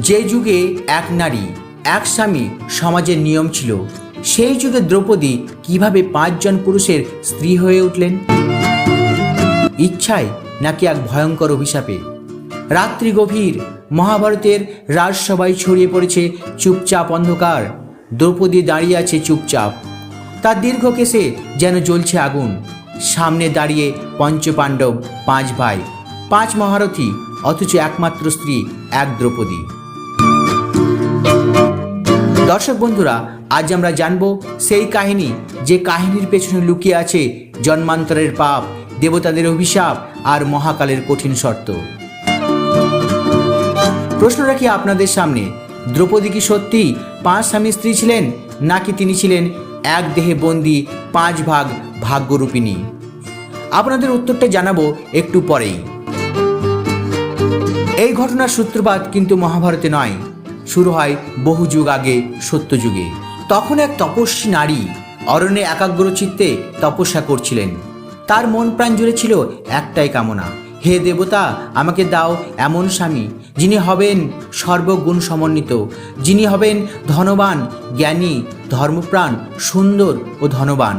যে যুগে এক নারী, এক স্বামী সমাজের নিয়ম ছিল, সেই যুগে দ্রৌপদী কীভাবে পাঁচজন পুরুষের স্ত্রী হয়ে উঠলেন? ইচ্ছায় নাকি এক ভয়ঙ্কর অভিশাপে? রাত্রি গভীর মহাভারতের রাজসভায় ছড়িয়ে পড়েছে চুপচাপ অন্ধকার। দ্রৌপদী দাঁড়িয়ে আছে চুপচাপ। তার দীর্ঘ কেসে যেন জ্বলছে আগুন। সামনে দাঁড়িয়ে পঞ্চপাণ্ডব, পাঁচ ভাই, পাঁচ মহারথী, অথচ একমাত্র স্ত্রী, এক দ্রৌপদী। দর্শক বন্ধুরা, আজ আমরা জানব সেই কাহিনী যে কাহিনীর পেছনে লুকিয়ে আছে জন্মান্তরের পাপ, দেবতাদের অভিশাপ আর মহাকালের কঠিন শর্ত। প্রশ্ন রাখি আপনাদের সামনে, দ্রৌপদী কি সত্যি পাঁচ স্বামী স্ত্রী ছিলেন, নাকি তিনি ছিলেন এক দেহে বন্দি, পাঁচ ভাগ ভাগ্যরূপিণী? আপনাদের উত্তরটা জানাব একটু পরেই। এই ঘটনার সূত্রপাত কিন্তু মহাভারতে নয়। শুরু হয় বহু যুগ আগে সত্যযুগে। তখন এক তপস্বী নারী অরণ্যে একাগ্র চিত্তে তপস্যা করছিলেন। তার মন প্রাণ জুড়ে ছিল একটাই কামনা, হে দেবতা, আমাকে দাও এমন স্বামী, যিনি হবেন সর্বগুণ সমন্বিত, যিনি হবেন ধনবান, জ্ঞানী, ধর্মপ্রাণ, সুন্দর ও ধনবান।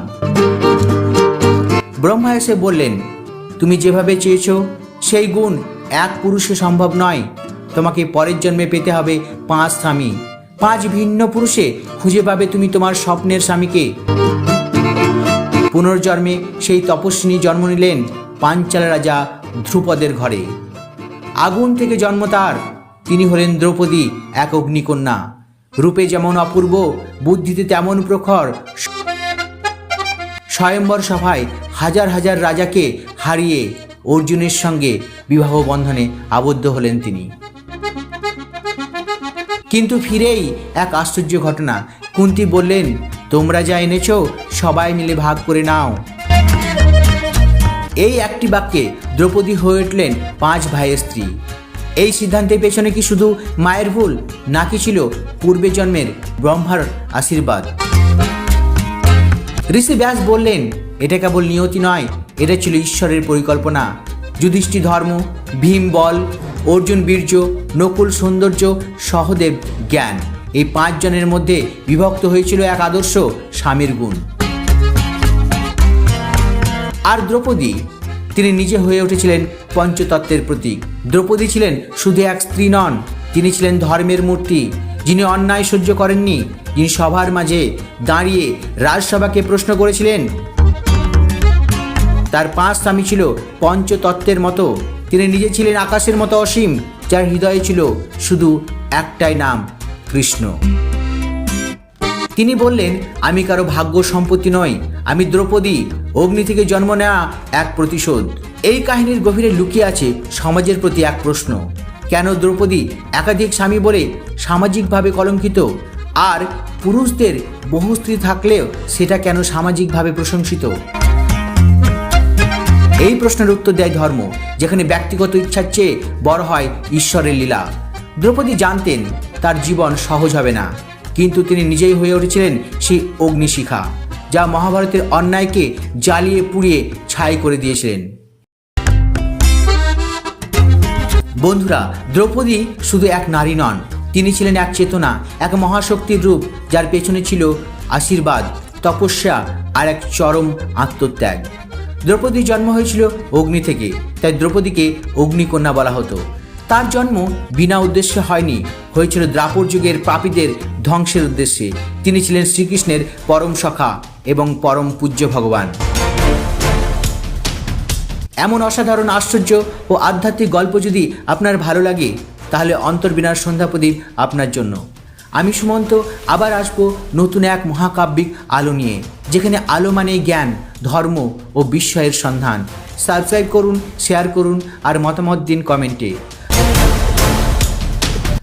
ব্রহ্মা এসে বললেন, তুমি যেভাবে চেয়েছো, সেই গুণ এক পুরুষে সম্ভব নয়। তোমাকে পরের জন্মে পেতে হবে পাঁচ স্বামী। পাঁচ ভিন্ন পুরুষে খুঁজে পাবে তুমি তোমার স্বপ্নের স্বামীকে। পুনর্জন্মে সেই তপস্বিনী জন্ম নিলেন পাঞ্চাল রাজা ধ্রুপদের ঘরে। আগুন থেকে জন্ম তার। তিনি হলেন দ্রৌপদী এক অগ্নিকন্যা। রূপে যেমন অপূর্ব, বুদ্ধিতে তেমন প্রখর। স্বয়ম্বর সভায় হাজার হাজার রাজাকে হারিয়ে অর্জুনের সঙ্গে বিবাহ বন্ধনে আবদ্ধ হলেন তিনি। কিন্তু ফিরেই এক আশ্চর্য ঘটনা। কুন্তি বললেন, তোমরা যা এনেছ, সবাই মিলে ভাগ করে নাও। এই একটি বাক্যে দ্রৌপদী হয়ে উঠলেন পাঁচ ভাইয়ের স্ত্রী। এই সিদ্ধান্তের পেছনে কি শুধু মায়ের ভুল, নাকি ছিল পূর্বে জন্মের ব্রহ্মার আশীর্বাদ? ঋষি ব্যাস বললেন, এটা কেবল নিয়তি নয়, এটা ছিল ঈশ্বরের পরিকল্পনা। যুধিষ্ঠি ধর্ম, ভীম বল অর্জুন বীর্য, নকুল সৌন্দর্য, সহদেব জ্ঞান। এই পাঁচজনের মধ্যে বিভক্ত হয়েছিল এক আদর্শ, স্বামীর গুণ। আর দ্রৌপদী, তিনি নিজে হয়ে উঠেছিলেন পঞ্চতত্ত্বের প্রতীক। দ্রৌপদী ছিলেন শুধু এক স্ত্রী নন, তিনি ছিলেন ধর্মের মূর্তি। যিনি অন্যায় সহ্য করেননি, যিনি সভার মাঝে দাঁড়িয়ে রাজসভাকে প্রশ্ন করেছিলেন, তার পাঁচ স্বামী ছিল পঞ্চতত্ত্বের মতো। তিনি নিজে ছিলেন আকাশের মতো অসীম, যার হৃদয়ে ছিল শুধু একটাই নাম, কৃষ্ণ। তিনি বললেন, আমি কারও ভাগ্য সম্পত্তি নই, আমি দ্রৌপদী, অগ্নি থেকে জন্ম নেওয়া এক প্রতিশোধ। এই কাহিনীর গভীরে লুকিয়ে আছে সমাজের প্রতি এক প্রশ্ন, কেন দ্রৌপদী একাধিক স্বামী বলে সামাজিকভাবে কলঙ্কিত? আর পুরুষদের বহু স্ত্রী থাকলেও সেটা কেন সামাজিকভাবে প্রশংসিত? এই প্রশ্নের উত্তর দেয় ধর্ম, যেখানে ব্যক্তিগত ইচ্ছার চেয়ে বড় হয় ঈশ্বরের লীলা। দ্রৌপদী জানতেন তার জীবন সহজ হবে না, কিন্তু তিনি নিজেই হয়ে উঠেছিলেন সেই অগ্নিশিখা, যা মহাভারতের অন্যায়কে জ্বালিয়ে পুড়িয়ে ছাই করে দিয়েছিলেন। বন্ধুরা, দ্রৌপদী শুধু এক নারী নন, তিনি ছিলেন এক চেতনা, এক মহাশক্তির রূপ, যার পেছনে ছিল আশীর্বাদ, তপস্যা আর এক চরম আত্মত্যাগ। দ্রৌপদীর জন্ম হয়েছিল অগ্নি থেকে, তাই দ্রৌপদীকে অগ্নিকন্যা বলা হতো। তার জন্ম বিনা উদ্দেশ্যে হয়নি, হয়েছিল দ্রাপর যুগের পাপীদের ধ্বংসের উদ্দেশ্যে। তিনি ছিলেন শ্রীকৃষ্ণের পরম সখা এবং পরম পূজ্য ভগবান। এমন অসাধারণ আশ্চর্য ও আধ্যাত্মিক গল্প যদি আপনার ভালো লাগে, তাহলে অন্তর্বিনার সন্ধ্যা প্রদীপ আপনার জন্য। আমি সুমন্ত, আবার আসব নতুন এক মহাকাব্যিক আলো নিয়ে, যেখানে আলো মানে জ্ঞান, ধর্ম ও বিস্ময়ের সন্ধান। সাবস্ক্রাইব করুন শেয়ার করুন, আর মতামত দিন কমেন্টে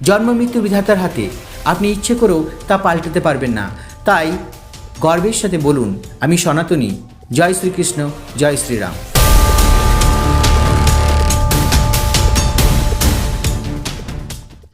জন্ম মৃত্যু বিধাতার হাতে, আপনি ইচ্ছে করেও তা পাল্টাতে পারবেন না। তাই গর্বের সাথে বলুন, আমি সনাতনী। জয় শ্রীকৃষ্ণ, জয় শ্রীরাম।